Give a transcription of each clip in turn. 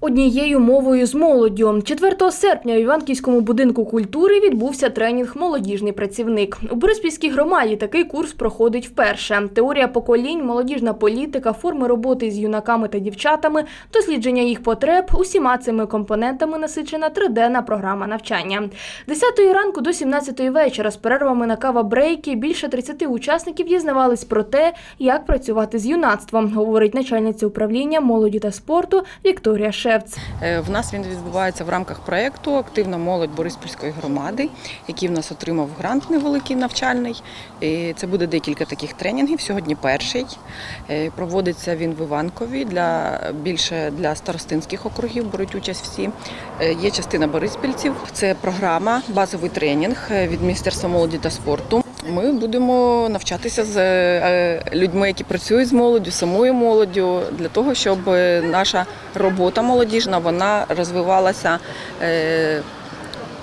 Однією мовою з молоддю 4 серпня у Іванківському будинку культури відбувся тренінг Молодіжний працівник. У Бориспільській громаді такий курс проходить вперше. Теорія поколінь, молодіжна політика, форми роботи з юнаками та дівчатами, дослідження їх потреб. Усіма цими компонентами насичена триденна програма навчання. З 10 ранку до 17 вечора з перервами на кава-брейки більше 30 учасників дізнавались про те, як працювати з юнацтвом, говорить начальниця управління молоді та спорту Вікторія Шевц. Е, В нас він відбувається в рамках проєкту Активна молодь Бориспільської громади, який в нас отримав грант невеликий навчальний. І Це буде декілька таких тренінгів. Сьогодні перший. Е, Проводиться він в Іванкові для більше для старостинських округів. Беруть участь всі. Е, Є частина бориспільців. Це програма, базовий тренінг від Міністерства молоді та спорту. Ми будемо навчатися з е, людьми, які працюють з молоддю, самою молоддю, для того, щоб е, наша робота молодіжна вона розвивалася.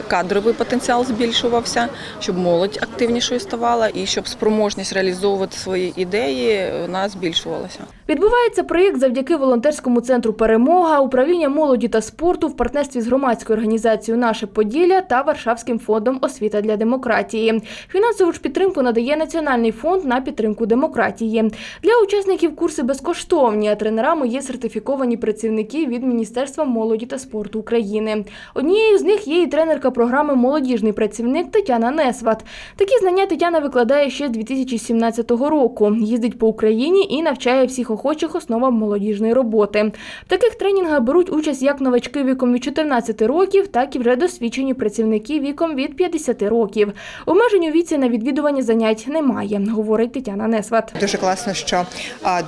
Е, Кадровий потенціал збільшувався, щоб молодь активнішою ставала і щоб спроможність реалізовувати свої ідеї вона збільшувалася. Відбувається проєкт завдяки волонтерському центру Перемога, управління молоді та спорту в партнерстві з громадською організацією Наше Поділля та Варшавським фондом Освіта для демократії. Фінансову ж підтримку надає Національний фонд на підтримку демократії. Для учасників курси безкоштовні, а тренерами є сертифіковані працівники від Міністерства молоді та спорту України. Однією з них є і тренерка програми Молодіжний працівник Тетяна Несват. Такі знання Тетяна викладає ще з 2017 року. Їздить по Україні і навчає всіх охочих основам молодіжної роботи. В таких тренінгах беруть участь як новачки віком від 14 років, так і вже досвідчені працівники віком від 50 років. Обмежень у віці на відвідування занять немає, говорить Тетяна Несват. Дуже класно, що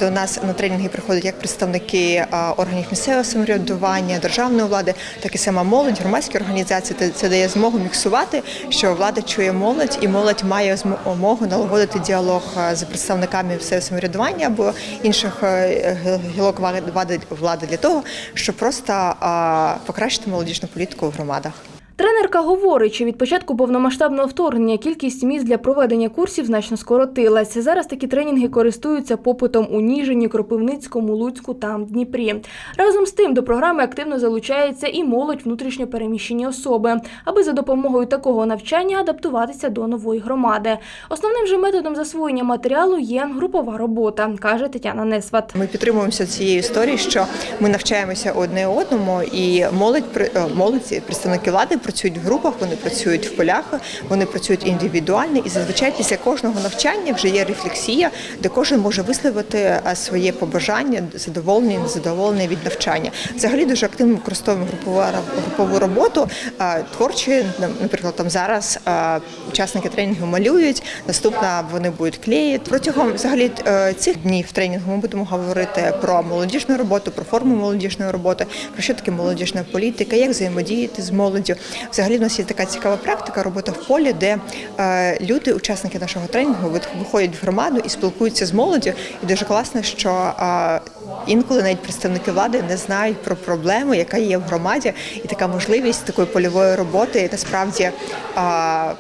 до нас на тренінги приходять як представники органів місцевого самоврядування, державної влади, так і сама молодь, громадські організації. Це- Це дає змогу міксувати, що влада чує молодь, і молодь має змогу налагодити діалог з представниками все самоврядування або інших е, гілок влади для того, щоб просто покращити молодіжну політику в громадах. Тренерка говорить, що від початку повномасштабного вторгнення кількість місць для проведення курсів значно скоротилась. Зараз такі тренінги користуються попитом у Ніжині, Кропивницькому, Луцьку та Дніпрі. Разом з тим до програми активно залучається і молодь внутрішньо переміщені особи, аби за допомогою такого навчання адаптуватися до нової громади. Основним же методом засвоєння матеріалу є групова робота, каже Тетяна Несват. Ми підтримуємося цією історією, що ми навчаємося одне одному, і молодь е, молодь, представники влади працюють в групах, вони працюють в полях, вони працюють індивідуально, і зазвичай після кожного навчання вже є рефлексія, де кожен може висловити е, своє побажання, задоволення, незадоволення від навчання. Взагалі дуже активно використовуємо групову роботу. Творчі, наприклад, там зараз учасники тренінгу малюють. Наступна вони будуть клеїти. Протягом взагалі е, цих днів тренінгу ми будемо говорити про молодіжну роботу, про форму молодіжної роботи, про що таке молодіжна політика, як взаємодіяти з молоддю. Взагалі, в нас є така цікава практика робота в полі, де е, люди, учасники нашого тренінгу, виходять в громаду і спілкуються з молоддю. І дуже класно, що е, інколи навіть представники влади не знають про проблему, яка є в громаді, і така можливість такої польової роботи насправді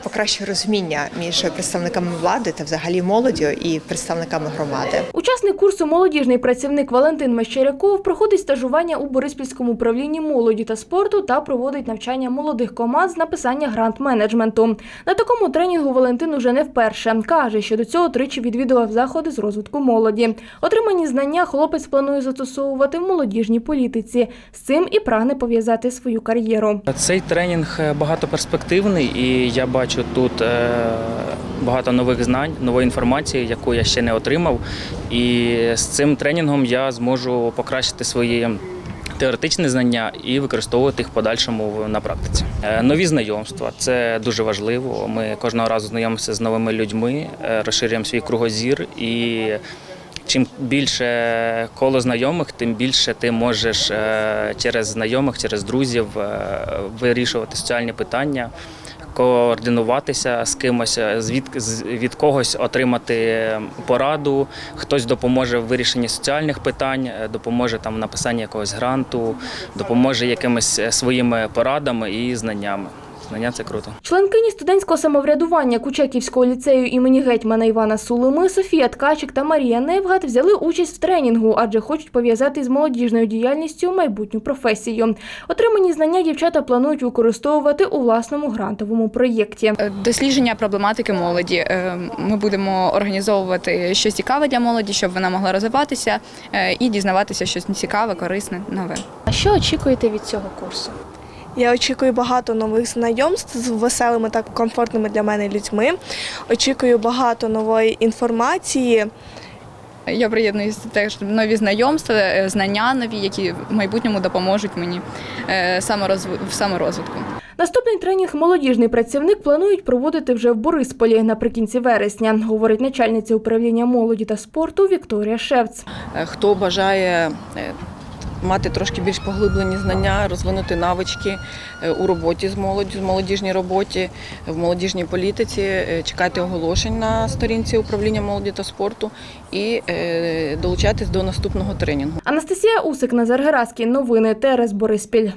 покращує розуміння між представниками влади та взагалі молоддю і представниками громади. Учасник курсу молодіжний працівник Валентин Мещеряков проходить стажування у Бориспільському управлінні молоді та спорту та проводить навчання молодих команд з написання грант-менеджменту. На такому тренінгу Валентин уже не вперше. Каже, що до цього тричі відвідував заходи з розвитку молоді. Отримані знання хлопець планує застосовувати в молодіжній політиці. З цим і прагне пов'язати свою кар'єру. Цей тренінг е, багатоперспективний, і я бачу тут е, багато нових знань, нової інформації, яку я ще не отримав. І з цим тренінгом я зможу покращити свої. Теоретичні знання і використовувати їх подальшому на практиці. Е, Нові знайомства це дуже важливо. Ми кожного разу знайомимося з новими людьми, розширюємо свій кругозір і чим більше коло знайомих, тим більше ти можеш е, через знайомих, через друзів е, вирішувати соціальні питання, координуватися з кимось, е, звід, від когось отримати пораду. Хтось допоможе в вирішенні соціальних питань, допоможе там в написанні якогось гранту, допоможе якимись своїми порадами і знаннями. Знання це круто. Членкині студентського самоврядування Кучаківського ліцею імені гетьмана Івана Сулими Софія Ткачик та Марія Невгат взяли участь в тренінгу, адже хочуть пов'язати з молодіжною діяльністю майбутню професію. Отримані знання дівчата планують використовувати у власному грантовому проєкті. Е, Дослідження проблематики молоді. Е, Ми будемо організовувати щось цікаве для молоді, щоб вона могла розвиватися е, і дізнаватися щось цікаве, корисне, нове. А що очікуєте від цього курсу? Я очікую багато нових знайомств з веселими та комфортними для мене людьми. Очікую багато нової інформації. Я приєднуюся теж нові знайомства, е, знання нові, які в майбутньому допоможуть мені е, в саморозвитку. Наступний тренінг молодіжний працівник планують проводити вже в Борисполі наприкінці вересня, говорить начальниця управління молоді та спорту Вікторія Шевц. Е, Хто бажає мати трошки більш поглиблені знання, розвинути навички е, у роботі з молоддю, з молодіжній роботі, в молодіжній політиці, чекати оголошень на сторінці управління молоді та спорту і долучатись до наступного тренінгу. Анастасія Усик, Назар Гераськін. Новини ТРС Бориспіль.